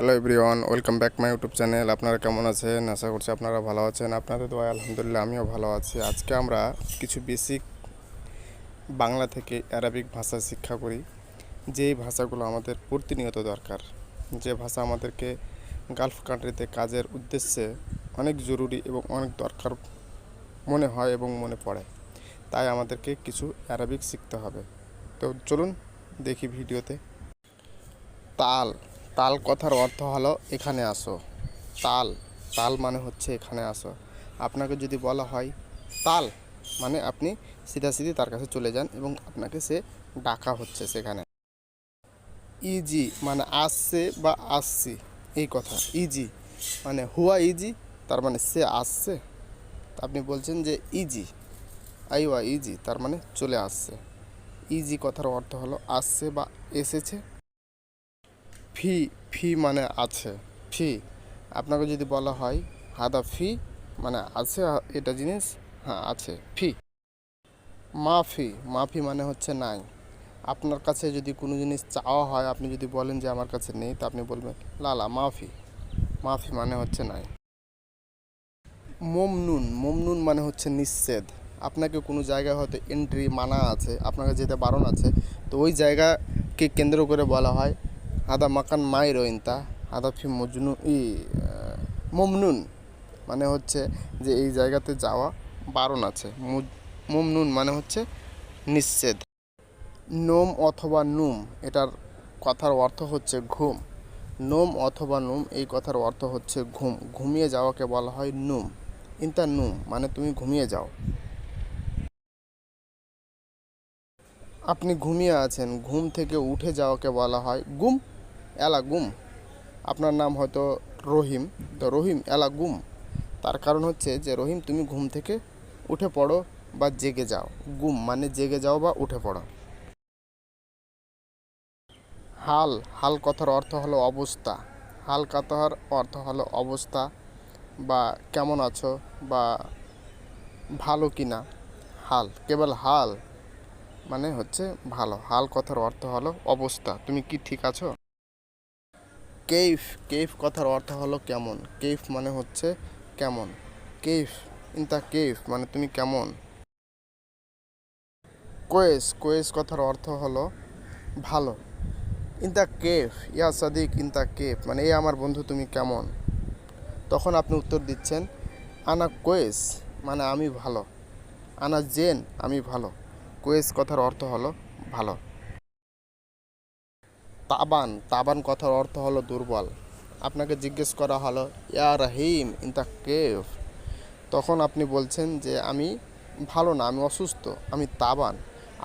Hello everyone welcome back my YouTube channel আপনারা কেমন আছেন? আশা করছি আপনারা ভালো আছেন। আপনাদের দোয়া আলহামদুলিল্লাহ আমিও ভালো আছি। আজকে আমরা কিছু বেসিক বাংলা থেকে অ্যারাবিক ভাষা শিক্ষা করি। যেই ভাষাগুলো আমাদের প্রতিনিয়ত দরকার। যে ভাষা আমাদেরকে গালফ কান্ট্রিতে কাজের উদ্দেশ্যে অনেক জরুরি এবং অনেক দরকার মনে হয় এবং মনে পড়ে। তাই আমাদেরকে কিছু অ্যারাবিক শিখতে হবে। তো চলুন দেখি ভিডিওতে। তাল তাল কথার অর্থ হলো এখানে আসো। তাল তাল মানে হচ্ছে এখানে আসো। আপনাকে যদি বলা হয় তাল মানে আপনি সিধাসিধি তার কাছে চলে যান এবং আপনাকে সে ডাকা হচ্ছে সেখানে। ইজি মানে আসছে বা আসছি, এই কথা। ইজি মানে হুয়া ইজি, তার মানে সে আসছে। আপনি বলছেন যে ইজি, আইওয়া ইজি, তার মানে চলে আসছে। ইজি কথার অর্থ হলো আসছে বা এসেছে। ফি ফি মানে আছে, ফি। আপনাকে যদি বলা হয়, হাদা ফি মানে আছে, এটা জিনিস হ্যাঁ আছে, ফি। মাফি মাফি মানে হচ্ছে নাই। আপনার কাছে যদি কোনো জিনিস চাওয়া হয়, আপনি যদি বলেন যে আমার কাছে নেই, তা আপনি বলবেন লালা মাফি। মাফি মানে হচ্ছে নাই। মমনুন মমনুন মানে হচ্ছে নিষেধ। আপনাকে কোনো জায়গায় হয়তো এন্ট্রি মানা আছে আপনাকে যেতে বারণ আছে, তো ওই জায়গাকে কেন্দ্র করে বলা হয় হাদা মাকান মাই রইনতা আদা ফি মজনু ই মমনুন মানে হচ্ছে যে এই জায়গাতে যাওয়া বারণ আছে। মমনুন মানে হচ্ছে নিষেধ। নোম অথবা নুম, এটার কথার অর্থ হচ্ছে ঘুম। নোম অথবা নুম, এই কথার অর্থ হচ্ছে ঘুম। ঘুমিয়ে যাওয়াকে বলা হয় নুম। ইন্তা নুম মানে তুমি ঘুমিয়ে যাও। আপনি ঘুমিয়ে আছেন, ঘুম থেকে উঠে যাওয়াকে বলা হয় গুম। এলা গুম আপনার নাম হয়তো রহিম। তো রহিম এলা গুম তার কারণ হচ্ছে যে, রহিম, তুমি ঘুম থেকে উঠে পড়ো বা জেগে যাও। গুম মানে জেগে যাও বা উঠে পড়ো। হাল হাল কথার অর্থ হলো অবস্থা। হাল কথার অর্থ হলো অবস্থা বা কেমন আছো বা ভালো কি না হাল, কেবল হাল মানে হচ্ছে ভালো। হাল কথার অর্থ হলো অবস্থা। তুমি কি ঠিক আছো? কেইফ কেইফ কথার অর্থ হলো কেমন। কেইফ মানে হচ্ছে কেমন। কেইফ, ইন দ্য কেইফ মানে তুমি কেমন। কোয়েস কোয়েস কথার অর্থ হলো ভালো। ইন দ্য কেফ ইয়া সাদিক, ইন দ্য কেফ মানে এই আমার বন্ধু, তুমি কেমন? তখন আপনি উত্তর দিচ্ছেন, আনা কোয়েস মানে আমি ভালো। আনা জেন, আমি ভালো। কোয়েস কথার অর্থ হলো ভালো। তাবান তাবান কথার অর্থ হলো দুর্বল। আপনাকে জিজ্ঞেস করা হলো, ইয়া রাহিম ইন দ্য কেভ তখন আপনি বলছেন যে, আমি ভালো না, আমি অসুস্থ, আমি তাবান।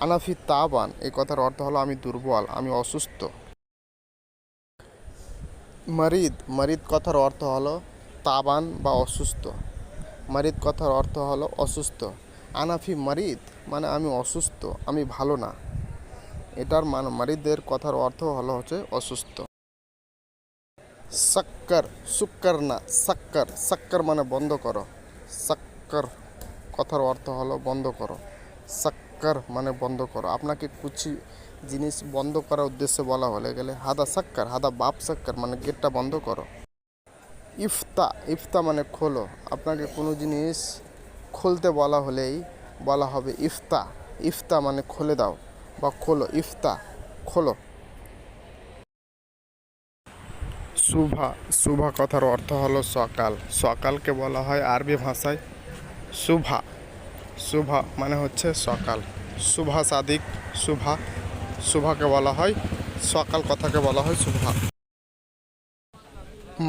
আনাফি তাবান, এই কথার অর্থ হলো আমি দুর্বল, আমি অসুস্থ। মারিদ মারিদ কথার অর্থ হলো তাবান বা অসুস্থ। মারিদ কথার অর্থ হলো অসুস্থ। আনাফি মারিদ মানে আমি অসুস্থ, আমি ভালো না। এটার মান মারিদের কথার অর্থ হলো হচ্ছে অসুস্থ। সাক্কর, সুক্কর না, সাক্কর। সাক্কর মানে বন্ধ করো। সাক্কর কথার অর্থ হলো বন্ধ করো। সাক্কর মানে বন্ধ করো। আপনাকে কুচি জিনিস বন্ধ করার উদ্দেশ্যে বলা হলে। গেলে হাদা সাক্কর, হাদা বাপ সাক্কর মানে গেটটা বন্ধ করো। ইফতা ইফতা মানে খোলো। আপনাকে কোনো জিনিস খুলতে বলা হলেই বলা হবে ইফতা। ইফতা মানে খুলে দাও। বা খোলো, ইফতা, খোলো। শুভা শুভা কথার অর্থ হলো সকাল। সকালকে বলা হয় আরবি ভাষায় শুভা। শুভা মানে হচ্ছে সকাল। শুভা সাদিক, শুভা। শুভাকে বলা হয়, সকাল কথাকে বলা হয় শুভা।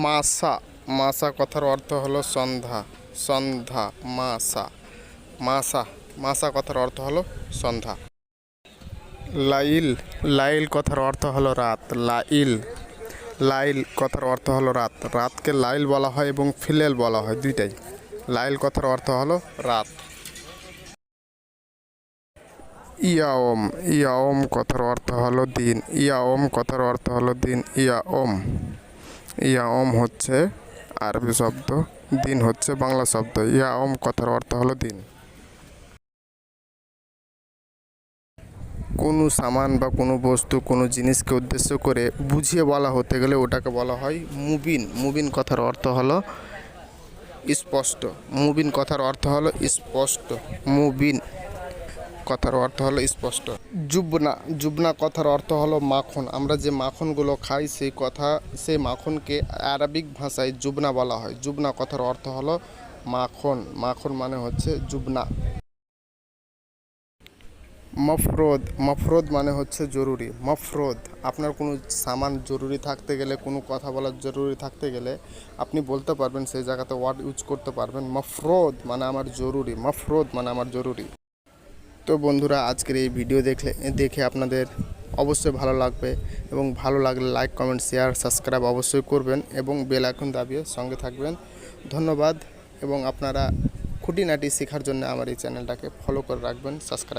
মাসা মাসা কথার অর্থ হলো সন্ধ্যা। সন্ধ্যা, মাসা। মাসা মাসা কথার অর্থ হলো সন্ধ্যা। লাইল লাইল কথার অর্থ হলো রাত, লাইল লাইল কথার অর্থ হলো রাত। রাতকে লাইল বলা হয় এবং ফিলেল বলা হয়, দুইটাই। লাইল কথার অর্থ হলো রাত। ইয়াওম ইয়াওম কথার অর্থ হলো দিন। ইয়াওম কথার অর্থ হলো দিন, ইয়াওম। ইয়াওম হচ্ছে আরবি শব্দ, দিন হচ্ছে বাংলা শব্দ। ইয়াওম কথার অর্থ হলো দিন। কোনো সামান বা কোনো বস্তু, কোনো জিনিসকে উদ্দেশ্য করে বুঝিয়ে বলা হতে গেলে ওটাকে বলা হয় মুবিন। মুবিন কথার অর্থ হলো স্পষ্ট। মুবিন কথার অর্থ হলো স্পষ্ট। মুবিন কথার অর্থ হলো স্পষ্ট। জুবনা। জুবনা কথার অর্থ হলো মাখন। আমরা যে মাখনগুলো খাই, সেই কথা, সেই মাখনকে আরবিক ভাষায় জুবনা বলা হয়। জুবনা কথার অর্থ হলো মাখন। মাখন মানে হচ্ছে জুবনা। মফরোদ মফরোদ মানে হচ্ছে জরুরি। মফরোদ, আপনার কোনো সামান জরুরি থাকতে গেলে, কোনো কথা বলার জরুরি থাকতে গেলে আপনি বলতে পারবেন, সেই জায়গাতে ওয়ার্ড ইউজ করতে পারবেন। মফরোদ মানে আমার জরুরি। মফরোদ মানে আমার জরুরি। তো বন্ধুরা, আজকের এই ভিডিও দেখলে, দেখে আপনাদের অবশ্যই ভালো লাগবে এবং ভালো লাগলে লাইক কমেন্ট শেয়ার সাবস্ক্রাইব অবশ্যই করবেন এবং বেল আইকন দাবিয়ে সঙ্গে থাকবেন। ধন্যবাদ এবং আপনারা খুঁটিনাটি শেখার জন্য আমার এই চ্যানেলটাকে ফলো করে রাখবেন সাবস্ক্রাইব